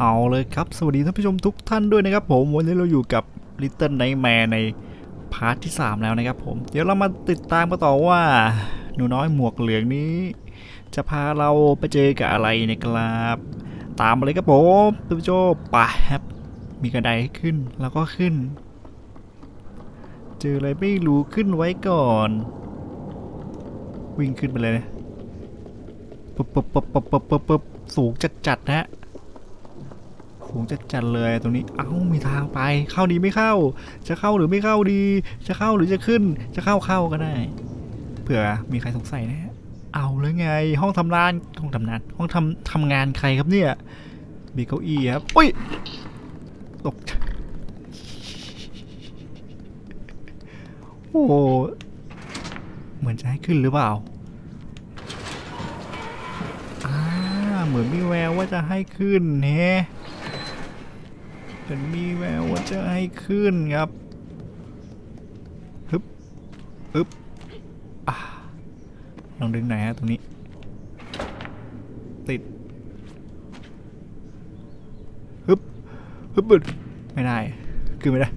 เอาเลยครับ สวัสดีท่านผู้ชมทุกท่านด้วยนะครับผม วันนี้เราอยู่กับ Little Nightmare ในพาร์ทที่ 3 แล้วนะครับผม เดี๋ยวเรามาติดตามกันต่อว่า หนูน้อยหมวกเหลืองนี้ จะพาเราไปเจอกับอะไรนะครับ ตามมาเลยครับผมท่านผู้ชมไปครับ มีกระไดให้ขึ้นแล้วก็ขึ้น เจออะไรไม่รู้ขึ้นไว้ก่อน วิ่งขึ้นไปเลยนะปุ๊บปุ๊บปุ๊บปุ๊บปุ๊บปุ๊บปุ๊บสูงจัดจัดนะฮะ สูงจัดจัดเลยตรงนี้ เอ้ามีทางไป เข้าดีไม่เข้า จะเข้าหรือไม่เข้าดี จะเข้าหรือจะขึ้น จะเข้าเข้าก็ได้ เผื่อมีใครสงสัยนะเอาเลยไง ห้องทำงานห้องทำงาน ห้องทำทำงานใครครับเนี่ย มีเก้าอี้ครับอุ้ย ตก โอ้เหมือนจะให้ขึ้นหรือเปล่าอ่าเหมือนมีแววว่าจะให้ขึ้นแฮะ เหมือนมีแววว่าจะให้ขึ้นครับฮึบฮึบอ่าลองดึงไหนอยฮะตรงนี้ ติดฮึบฮึบบึดไม่ได้ ขึ้นไม่ได้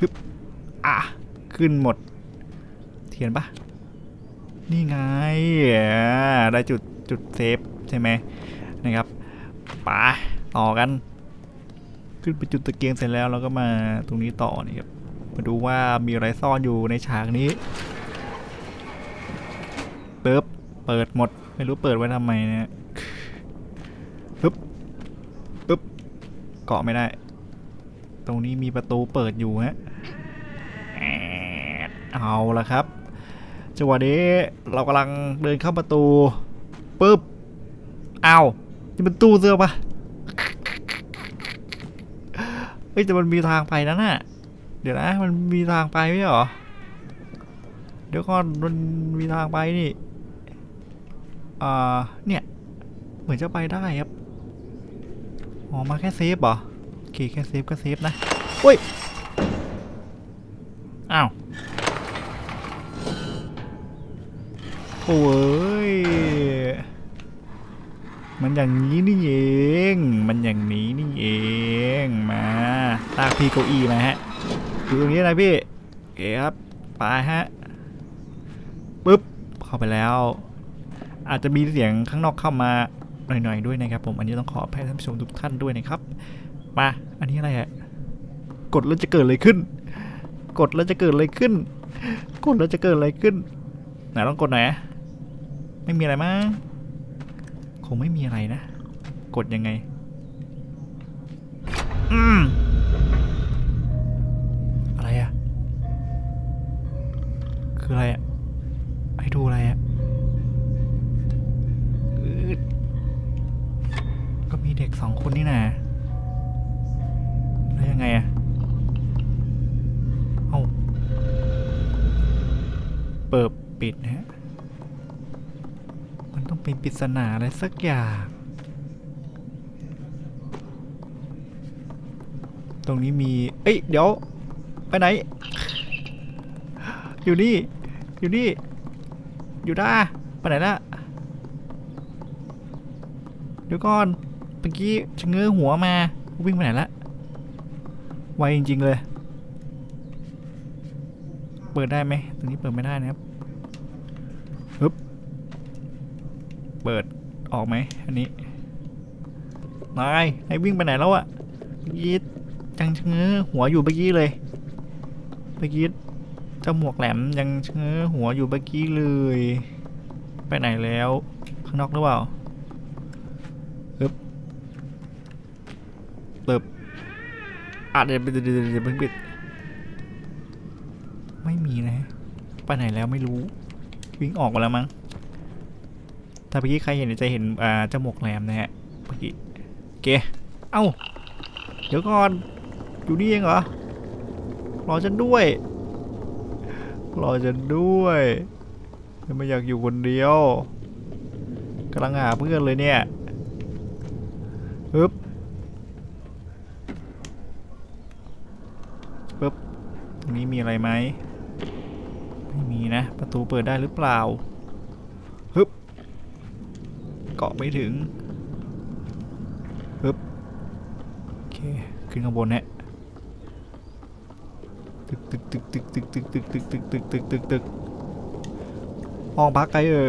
ฮึบอะ ขึ้นหมด เทียนปะนี่ไงได้จุดจุดเซฟใช่ไหมนะครับไปต่อกัน ขึ้นไปจุดตะเกียงเสร็จแล้วเราก็มาตรงนี้ต่อนี่ครับมาดูว่ามีอะไรซ่อนอยู่ในฉากนี้เปิบเปิดหมด ไม่รู้เปิดไว้ทำไมเนะปึ๊บปึ๊บเกาะไม่ได้ ตรงนี้มีประตูเปิดอยู่ฮะเอาละครับจังหวะนี้เรากำลังเดินเข้าประตูปึ๊บอ้าวนี่มันตู้เสื้อปะ เฮ้ยแต่มันมีทางไปนะน่ะ เดี๋ยวนะมันมีทางไปไม่หรอ เดี๋ยวก่อนมันมีทางไปนี่อ่าเนี่ย เหมือนจะไปได้ครับอ๋อมาแค่เซฟเหรอโอเคแค่เซฟก็เซฟนะอุ้ยอ้าวโอ้ยมันอย่างนี้นี่เอง มันอย่างนี้นี่เอง มา ลากพี่เก้าอี้มาฮะอยู่ตรงนี้นะพี่โอเคครับไปฮะปึ๊บเข้าไปแล้ว อาจจะมีเสียงข้างนอกเข้ามาหน่อยๆด้วยนะครับ ผมอันนี้ต้องขออภัยท่านผู้ชมทุกท่านด้วยนะครับมาอันนี้อะไรฮะกดแล้วจะเกิดอะไรขึ้น กดแล้วจะเกิดอะไรขึ้น กดแล้วจะเกิดอะไรขึ้นไหนลองกดหน่อยอะไม่มีอะไรมั้งคงไม่มีอะไรนะ กดยังไง อืม คืออะไรอะให้ดูอะไรอะก็มีเด็กสองคนนี่นะแล้วยังไงอะเอาเปิดปิดนะฮะ มันต้องเป็นปริศนาอะไรสักอย่าง ตรงนี้มี เอ้ย เดี๋ยว ไปไหน อยู่นี่ อยู่นี่ อยู่ด้าไปไหนละเดี๋ยวก่อนเมื่อกี้ชะเง้อหัวมา วิ่งไปไหนละไวจริง ๆ เลย เปิดได้ไหมตรงนี้เปิดไม่ได้นะครับเปิดออกไหมอันนี้ นายนายวิ่งไปไหนแล้วอะเมื่อกี้ยังชะเง้อหัวอยู่เมื่อกี้เลยเมื่อกี้ จ้าหมวกแหลมยังเชะเง้อหัวอยู่เมื่อกี้เลย ไปไหนแล้ว ข้างนอกหรือเปล่าปึ๊บปึ๊บอะเดี๋ยวเดี๋ยวเดี๋ยวเดี๋ยวเพิ่งปิด ไม่มีนะ ไปไหนแล้วไม่รู้ วิ่งออกมาแล้วมั้ง ถ้าเมื่อกี้ใครเห็นจะเห็นอ่าจมูกแหลมนะฮะ เมื่อกี้เคเอ้า เดี๋ยวก่อน อยู่นี่เองเหรอ รอฉันด้วย รอฉันด้วยไม่อยากอยู่คนเดียวกำลังหาเพื่อนเลยเนี่ยปึ๊บปึ๊บตรงนี้มีอะไรไหมไม่มีนะ ประตูเปิดได้หรือเปล่าฮึบเกาะไม่ถึงปึ๊บโอเค ขึ้นข้างบนฮะตึก ตึกตึกตึกตึกตึกตึกตึกตึกตึกตึกห้องพักใครเอ่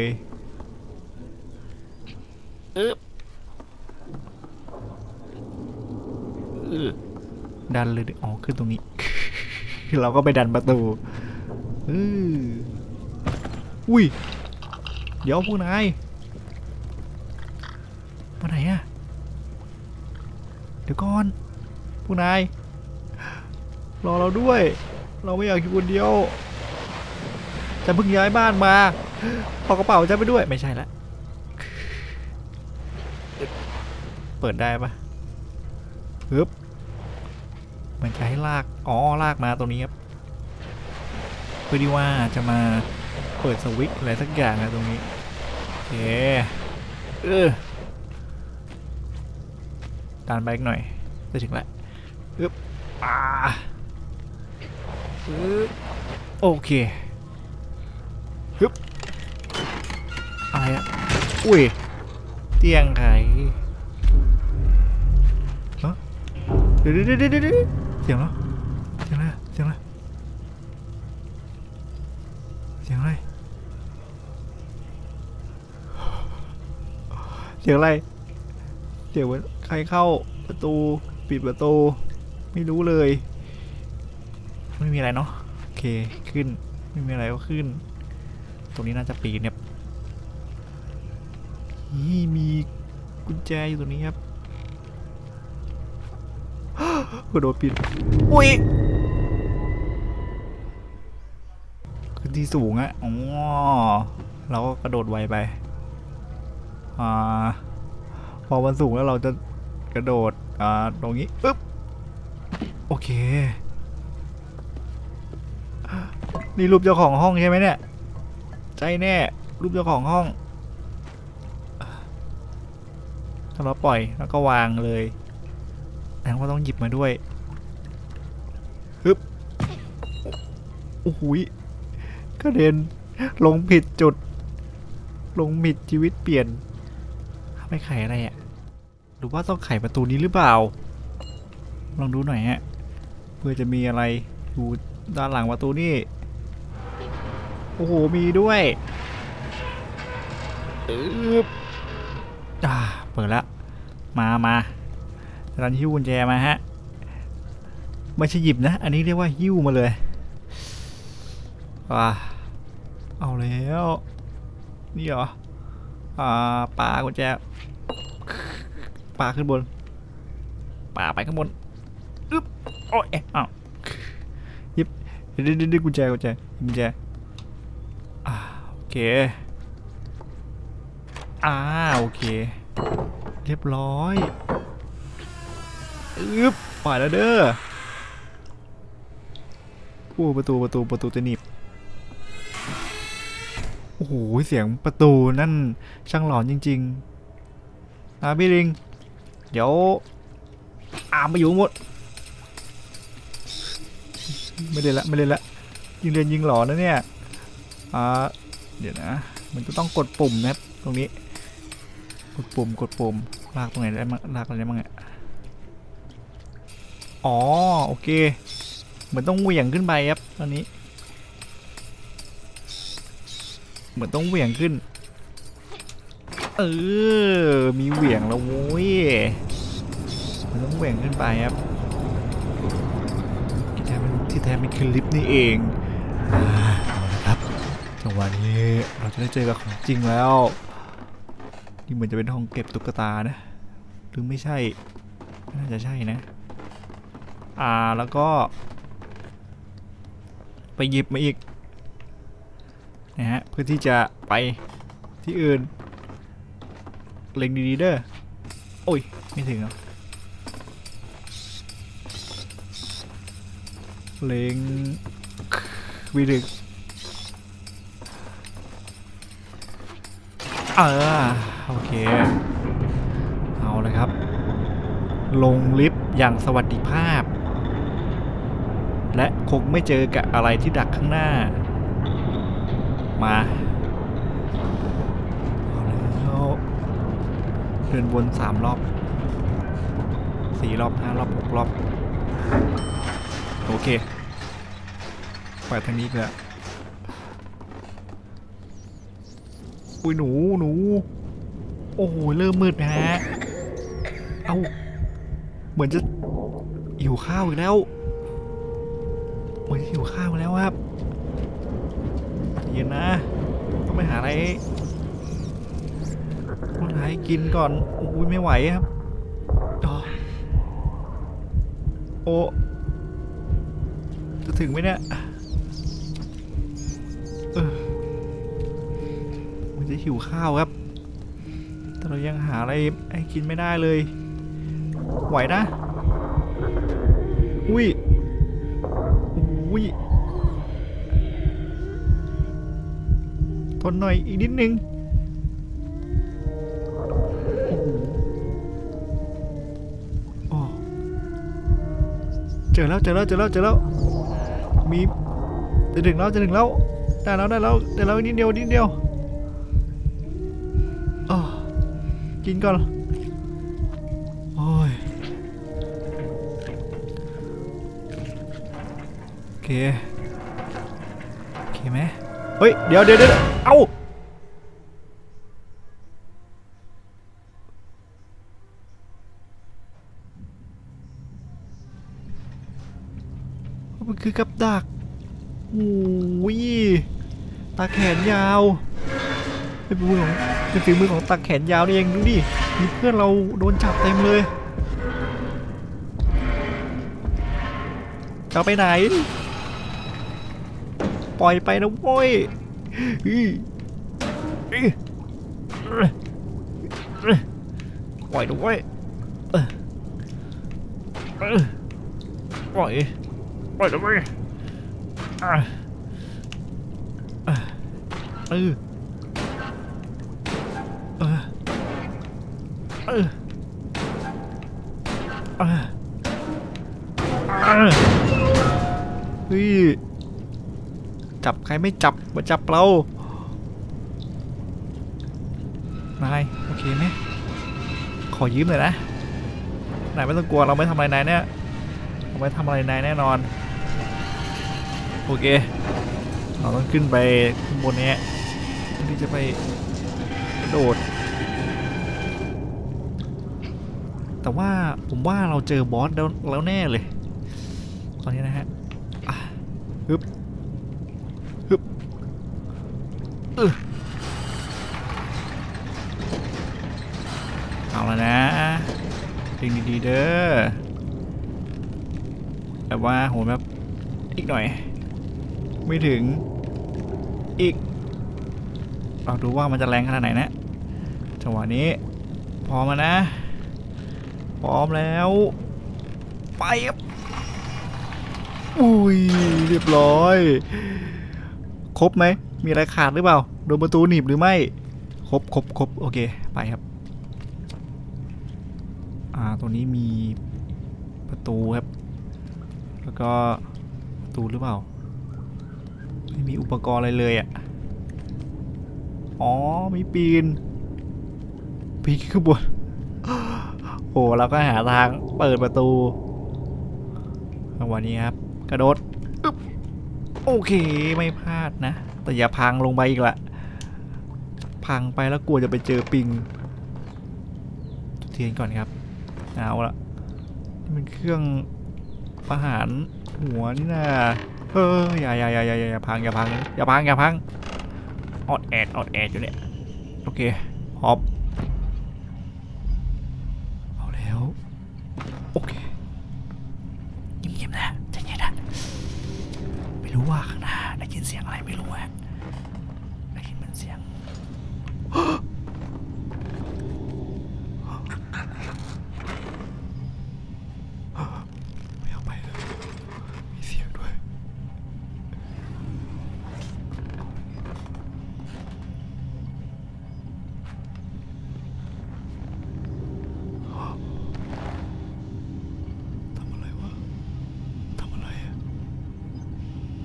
ยอึ๊บอึ๊บดันเลยดิอ๋อขึ้นตรงนี้ เราก็ไปดันประตูอืออุ้ย เดี๋ยวพวกนายมาไหนอะเดี๋ยวก่อนพวกนาย รอเราด้วย เราไม่อยากอยู่คนเดียวจะเพิ่งย้ายบ้านมาเอากระเป๋าจะไปด้วยไม่ใช่ละเปิดได้ปะฮึบมันจะให้ลาก อ๋อ ลากมาตรงนี้ครับ เพื่อที่ว่าจะมาเปิดสวิตช์อะไรสักอย่างนะตรงนี้โอเคเออดันไปอีกหน่อยจะถึงแล้วอึ๊บอ่า โอเคฮึบอะไรอะอุ้ย เตียงไขฮะเดี๋ยวเดี๋ยวเดี๋ยวเดี๋ยวเสียงแล้วเสียงอะไรเสียงอะไรเสียงอะไรเสียงอะไรเสียงเหมือนใครเข้าประตูปิดประตู ไม่รู้เลย ไม่มีอะไรเนาะโอเคขึ้นไม่มีอะไรก็ขึ้น ตรงนี้น่าจะปีนเนี่ยนี่มีกุญแจอยู่ตรงนี้ครับกระโดดปิดอุ้ยขึ้นที่สูงอะอ๋อเราก็กระโดดไวไปอ่าพอมันสูงแล้วเราจะกระโดดอ่าตรงนี้ปึ๊บโอเค นี่รูปเจ้าของห้องใช่ไหมเนี่ยใช่แน่ รูปเจ้าของห้อง ถ้าเราปล่อยแล้วก็วางเลยแสดงว่าต้องหยิบมาด้วยฮึบโอ้โหยกระเด็นลงผิดจุด ลงผิดชีวิตเปลี่ยนไปไขอะไรอะ่ะหรือว่าต้องไขประตูนี้หรือเปล่า ลองดูหน่อยฮะ เพื่อจะมีอะไรอยู่ด้านหลังประตูนี่ โอ้โห มีด้วยอึ๊บอ่าเปิดแล้วมามารันหิ้วกุญแจมาฮะไม่ใช่หยิบนะ อันนี้เรียกว่าหิ้วมาเลยว้าเอาแล้ว นี่เหรอ อ่าปากุญแจปาขึ้นบนปาไปข้างบนอึ๊บโอ้ยเอ้าวหยิบเดี๋ยวเดี๋ยวเดี๋ยวกุญแจกุญแจกุญแจ เค อ่า โอเค เรียบร้อยอึ๊บปล่อยแล้วเด้อโอ้ประตูประตูประตูจะหนีบโอ้โห เสียงประตูนั่นช่างหลอนจริงๆนะพี่ลิง เดี๋ยวอามมาอยู่หมด ไม่ได้ละ ไม่ได้ละ ยิงเรียนยิงหลอนนะเนี่ย อ่า เดี๋ยวนะ มันจะต้องกดปุ่มนะครับตรงนี้ กดปุ่มกดปุ่มลากตรงไหนได้มั้งลากอะไรได้มั้งอะอ๋อโอเค เหมือนต้องเหวี่ยงขึ้นไปครับตอนนี้ เหมือนต้องเหวี่ยงขึ้น เออ มีเหวี่ยงแล้วโว้ยมันต้องเหวี่ยงขึ้นไปครับที่แท้มันที่แท้มันคือลิฟต์นี่เอง วะนี้เราจะได้เจอกับของจริงแล้ว นี่เหมือนจะเป็นห้องเก็บตุ๊กตานะ หรือไม่ใช่ น่าจะใช่นะ อ่าแล้วก็ ไปหยิบมาอีกนะฮะเพื่อที่จะไปที่อื่น เล็งดีๆเด้อโอ้ย ไม่ถึงอะเล็งวีดึก เออโอเค เอาเลยครับ ลงลิฟต์อย่างสวัสดิภาพ และคงไม่เจอกับอะไรที่ดักข้างหน้า มาเอาแล้วเดินวนสามรอบสี่รอบห้ารอบหกรอบ โอเค ไปทางนี้อีกแล้ว อุ้ยหนูหนู โอ้โหเริ่มมืดนะฮะเอาเหมือนจะหิวข้าวอีกแล้ว เหมือนจะหิวข้าวแล้วครับเย็นนะต้องไปหาอะไรต้องหาอะไรกินก่อนโอ้ยไม่ไหวครับอ๋อโอ้จะถึงไหมเนี่ย หิวข้าวครับ แต่เรายังหาอะไรให้กินไม่ได้เลย ไหวนะ อุ้ย อุ้ยทนหน่อยอีกนิดนึงอ๋อเจอแล้วเจอแล้วเจอแล้วเจอแล้ว มีจะถึงแล้วจะถึงแล้ว ได้แล้วได้แล้วได้แล้วนิดเดียวนิดเดียว กินก่อน โอ้ย โอเค โอเคไหมเฮ้ย เดี๋ยวเดี๋ยวเดี๋ยวเอ้ามันคือกับดักโอ้ยตาแขนยาว เป็นฝีมือของเป็นฝีมือของตาแขนยาวนี่เองดูดิมีเพื่อนเราโดนจับเต็มเลยจะไปไหน ปล่อยไปนะโว้ยปล่อยนะเว้ยปล่อยปล่อยนะเว้ยอะอะเออ เออเออเออเฮ้ยจับใครไม่จับมาจับเรา นาย โอเคไหมขอยืมหน่อยนะ นายไม่ต้องกลัวเราไม่ทำอะไรนายเนี่ยเราไม่ทำอะไรนายแน่นอน โอเค เราต้องขึ้นไปข้างบนนี้เพื่อที่จะไปกระโดด แต่ว่าผมว่าเราเจอบอสแล้วแล้วแน่เลย ตอนนี้นะฮะฮึบฮึบเออเอาแล้วนะดึงดีๆเด้อแบบว่าโหแบบอีกหน่อย ไม่ถึงอีก เราดูว่ามันจะแรงขนาดไหนนะจังหวะนี้ พอมแล้วนะ พร้อมแล้ว ไปครับอุ้ยเรียบร้อย ครบไหม มีอะไรขาดหรือเปล่า โดนประตูหนีบหรือไม่ ครบครบครบโอเค ไปครับ อ่า ตัวนี้มีประตูครับ แล้วก็ประตูหรือเปล่า ไม่มีอุปกรณ์อะไรเลยอะ่ะ อ๋อ มีปีน ปีนขึ้นบน โอ้เราก็หาทางเปิดประตูจังหวะนี้ครับ กระโดดโอเคไม่พลาดนะ แต่อย่าพังลงไปอีกละพังไปแล้วกลัวจะไปเจอปิงจุดเทียนก่อนครับ เอาละนี่มันเครื่องประหารหัวนี่นะเออออย่าอย่าอย่าอย่าอย่าพังอย่าพังอย่าพังอย่าพังออดแอดออดแอดอยู่เนี่ยโอเคฮอปเอาแล้ว โอเคเงียบๆนะใจเย็นนะ ไม่รู้ว่าข้างหน้าได้ยินเสียงอะไรไม่รู้อะได้ยินเหมันเสียง ไม่เอาไปเลยมีเสียงด้วย ทำอะไรวะ ทำอะไรอะ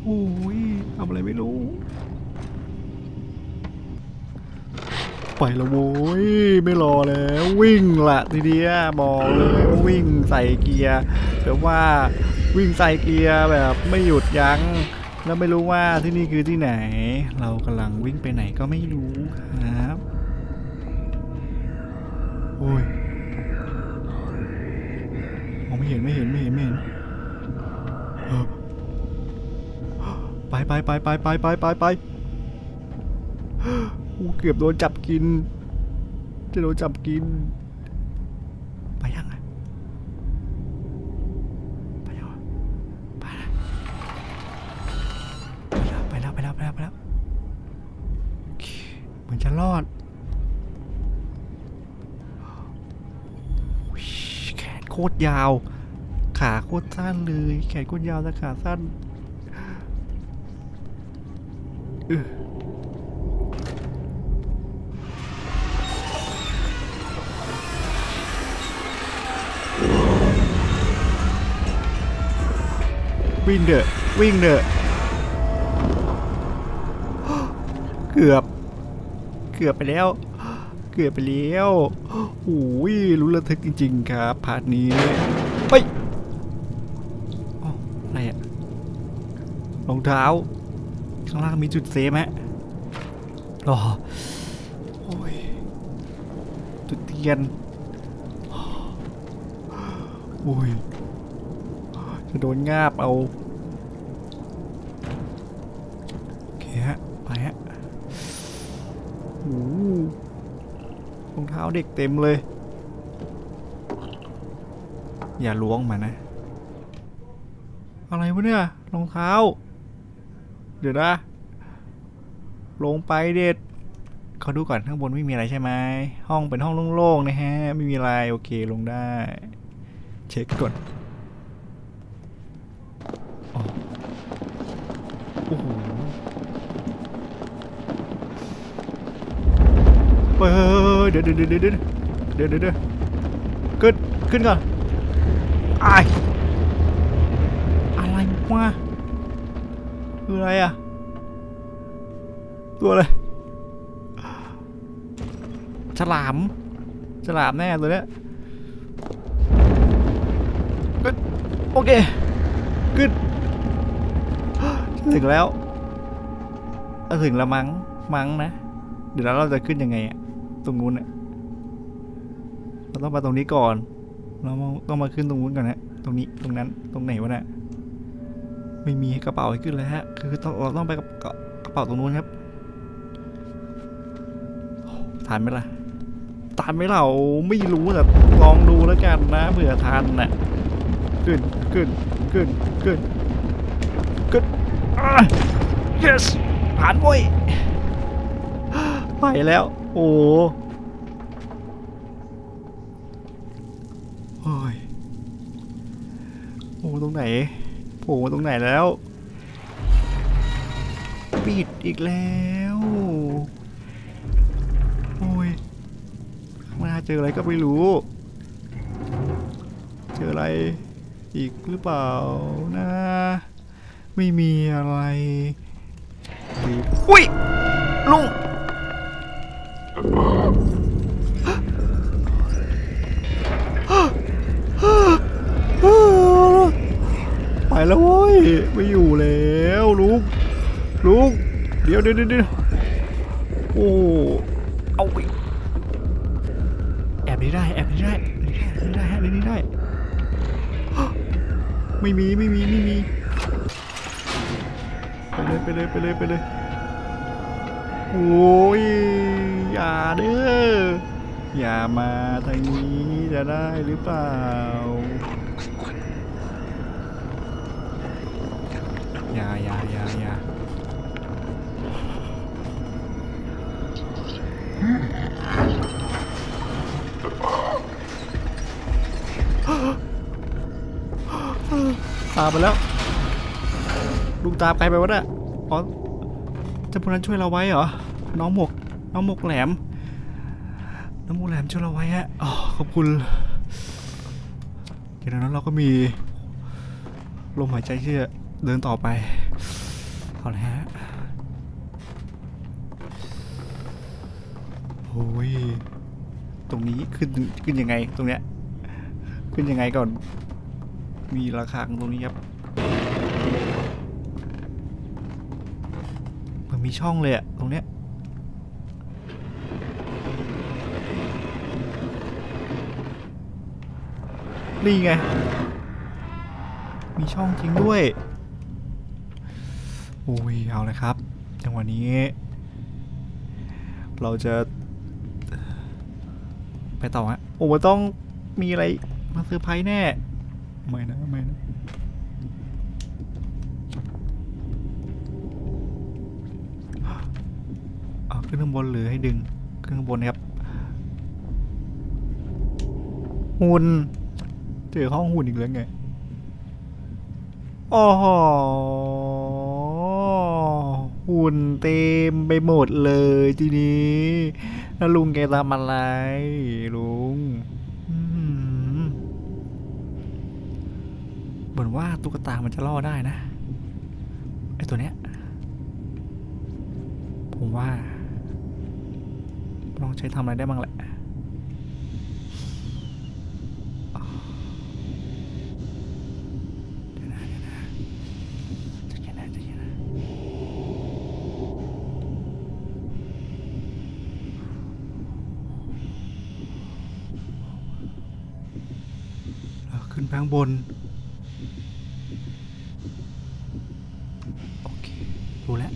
โอ้ย ทำอะ ไรไม่รู้เปิไปแล้วโว้ยไม่รอแล้ววิ่งละทีเดียวบอกเลยวิ่งใส่เกียร์แบบว่าวิ่งใส่เกียร์แบบไม่หยุดยั้งแล้วไม่รู้ว่าที่นี่คือที่ไหน เรากำลังวิ่งไปไหนก็ไม่รู้ครับโอ้ยมองไม่เห็นไม่เห็นไม่เห็นไม่เห็นเออไปไปไปไปไปไปไปไป กูเกือบโดนจับกิน จะโดนจับกิน ไปยังไงไปยังไปแล้วไปแล้วไปแล้วไปแล้วไปแล้วเหมือนจะรอดแขนโคตรยาว ขาโคตรสั้นเลย แขนโคตรยาวแต่ขาสั้นเออ วิ่งเถอะวิ่งเถอะเกือบ เกือบไปแล้ว เกือบไปแล้วโอ้ยรู้ระทึกจริง ๆ ครับพาร์ทนี้เฮ้ยอ้าวอะไรอะรองเท้า ข้างล่างมีจุดเซฟฮะอ๋อโอ้ยจุดเทียนโอ้ย จะโดนงาบเอา โอเคฮะ ไปฮะโอ้รองเท้าเด็กเต็มเลย อย่าล้วงมานะ อะไรวะเนี่ย รองเท้า เดี๋ยวนะ ลงไปเด็ดเขาดูก่อนข้างบนไม่มีอะไรใช่ไหมห้องเป็นห้องโล่งๆนะฮะ ไม่มีอะไร โอเคลงได้ เช็คก่อน อ๋อโอ้โห เฮ้ยเดี๋ยวเดี๋ยวเดี๋ยวเดี๋ยวเดี๋ยวเดี๋ยวเดี๋ยวขึ้นขึ้นก่อนไออะไรวะคืออะไรอะ ตัวอะไรฉลามฉลามแน่ตัวเนี้ยขึ้นโอเคขึ้น ถึงแล้วเอาถึงละมั้งมั้งนะ เดี๋ยวเราจะขึ้นยังไงอะตรงนู้นอะเราต้องมาตรงนี้ก่อน เราต้องมาขึ้นตรงนู้นก่อนฮะ ตรงนี้ตรงนั้นตรงไหนวะน่ะไม่มีกระเป๋าให้ขึ้นเลยฮะ คือต้องเราต้องไปกับกระกระเป๋าตรงนู้นครับทันไหมล่ะทันไหมเราไม่รู้แต่ลองดูแล้วกันนะเผื่อทันน่ะขึ้นขึ้นขึ้นขึ้นอะ yes ผ่านเว้ยไปแล้ว โอ้โหโอ้ยโอ้ตรงไหนโผล่มาตรงไหนแล้ว ปิดอีกแล้ว โอ้ยข้างหน้าเจออะไรก็ไม่รู้ เจออะไรอีกหรือเปล่านะ ไม่มีอะไรดีอุ้ยลุงไปแล้วเว้ยไม่อยู่แล้วลุงลุงเดี๋ยวเดี๋ยวเดี๋ยวเดี๋ยวโอ้เอาไปแอบนี้ได้แอบนี้ได้แอบนี้ได้แอบนี้ได้ไม่มีไม่มีไม่มี ไปเลยไปเลยไปเลยโอ้ยอย่าเด้ออย่ามาทางนี้จะได้หรือเปล่า อย่าอย่าอย่าอย่าตามไปแล้วลุงตามใครไปวะเนี่ย อ๋อเจ้าพวกนั้นช่วยเราไว้เหรอ น้องหมวกน้องหมวกแหลม น้องหมวกแหลมช่วยเราไว้ฮะอ๋อขอบคุณเดี๋ยวนั้นเราก็มีลมหายใจที่จะเดินต่อไปเอาละฮะโอ้ย ตรงนี้ขึ้นขึ้นยังไงตรงเนี้ย ขึ้นยังไงก่อน มีราคาตรงนี้ครับ มีช่องเลยอะตรงเนี้ยนี่ไง มีช่องจริงด้วย โอ้ย เอาเลยครับจังหวะนี้ เราจะ ไปต่อฮะ โอ้มันต้องมีอะไรมาเซอร์ไพรส์แน่ ไม่นะ ไม่นะ เอา ขึ้นข้างบนหรือให้ดึงขึ้นข้างบนนะครับหุ่นเจอห้องหุ่นอีกแล้วไงโอ้โหหุ่นเต็มไปหมดเลยทีนี้แล้วลุงแกทำอะไรลุงเหมือนว่าตุ๊กตามันจะล่อได้นะไอตัวเนี้ยผมว่า ลองใช้ทำอะไรได้บ้างแหละขึ้นไปข้างบน โอเค รู้แล้ว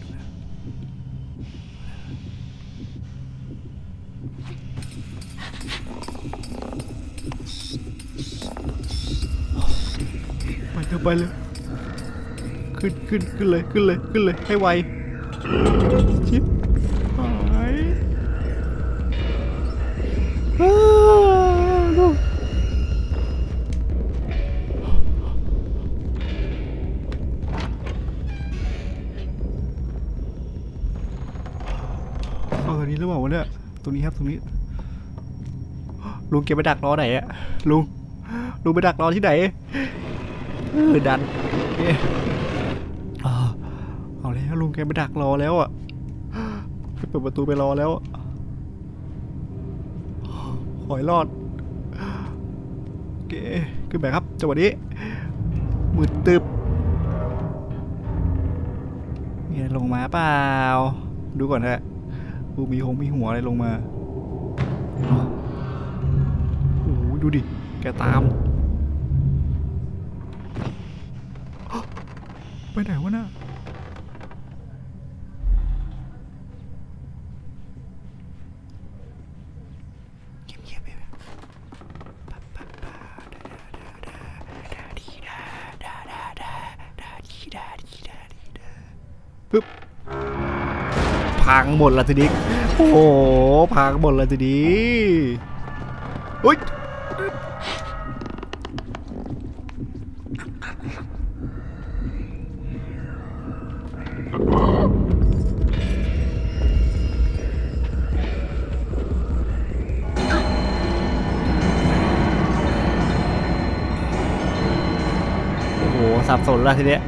ไปเลย ขึ้นขึ้นขึ้นเลยขึ้นเลยขึ้นเลยให้ไว ชิบหายอ้าวเอาตรงนี้หรือเปล่าวะเนี่ยตรงนี้ครับตรงนี้ ลุงเก็บไปดักรอไหนอะลุงลุงไปดักรอที่ไหน ออดันเอาแล้วลุงแกไปดักรอแล้วอะไปเปิดประตูไปรอแล้วอะขอยรอดโอเคขึ้นไปครับจังหวะนี้มืดตึบมีอะไรลงมาเปล่า ดูก่อนฮะดูมีหงมีหัวอะไรลงมาโอ้ดูดิ แกตาม ไปไหนวะน่ะปึ๊บพังหมดละทีนี้โอ้โหพังหมดละทีนี้อุ้ย สนละทีเนี้ย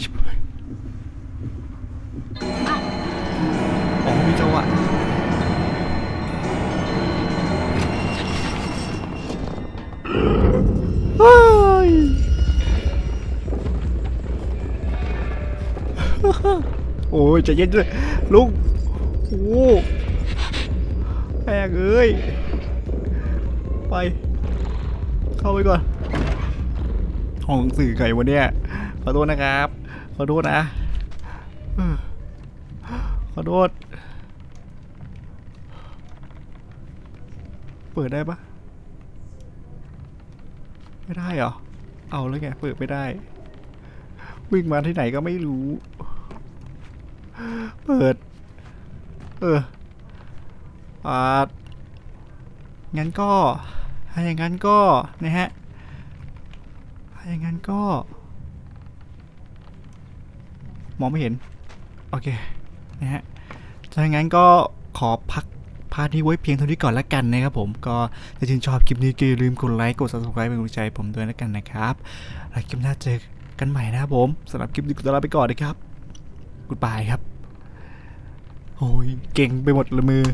ชิบหายอ๋อมีจังหวะเฮ้ยโอ้ยใจเย็นด้วยลุงโอ้แม่งเอ้ย ไป เข้าไปก่อน ห้องสื่อไก่วันเนี้ยขอโทษนะครับ ขอโทษนะ ขอโทษ เปิดได้ปะไม่ได้เหรอ เอาแล้วไง เปิดไม่ได้ วิ่งมาที่ไหนก็ไม่รู้ เปิด เอออ่า งั้นก็ถ้าอย่างนั้นก็นะฮะถ้าอย่างนั้นก็ มองไม่เห็น โอเคนะฮะถ้าอย่างนั้นก็ขอพักพาร์ทนี้ไว้เพียงเท่านี้ก่อนละกันนะครับผมก็ถ้าชื่นชอบคลิปนี้ก็อย่าลืมกดไลค์กด subscribe เป็นกำลังใจผมด้วยละกันนะครับแล้วคลิปหน้าเจอกันใหม่นะครับผมสำหรับคลิปนี้กูจะลาไปก่อนนะครับกูดบายครับโอ้ยเก่งไปหมดละมือ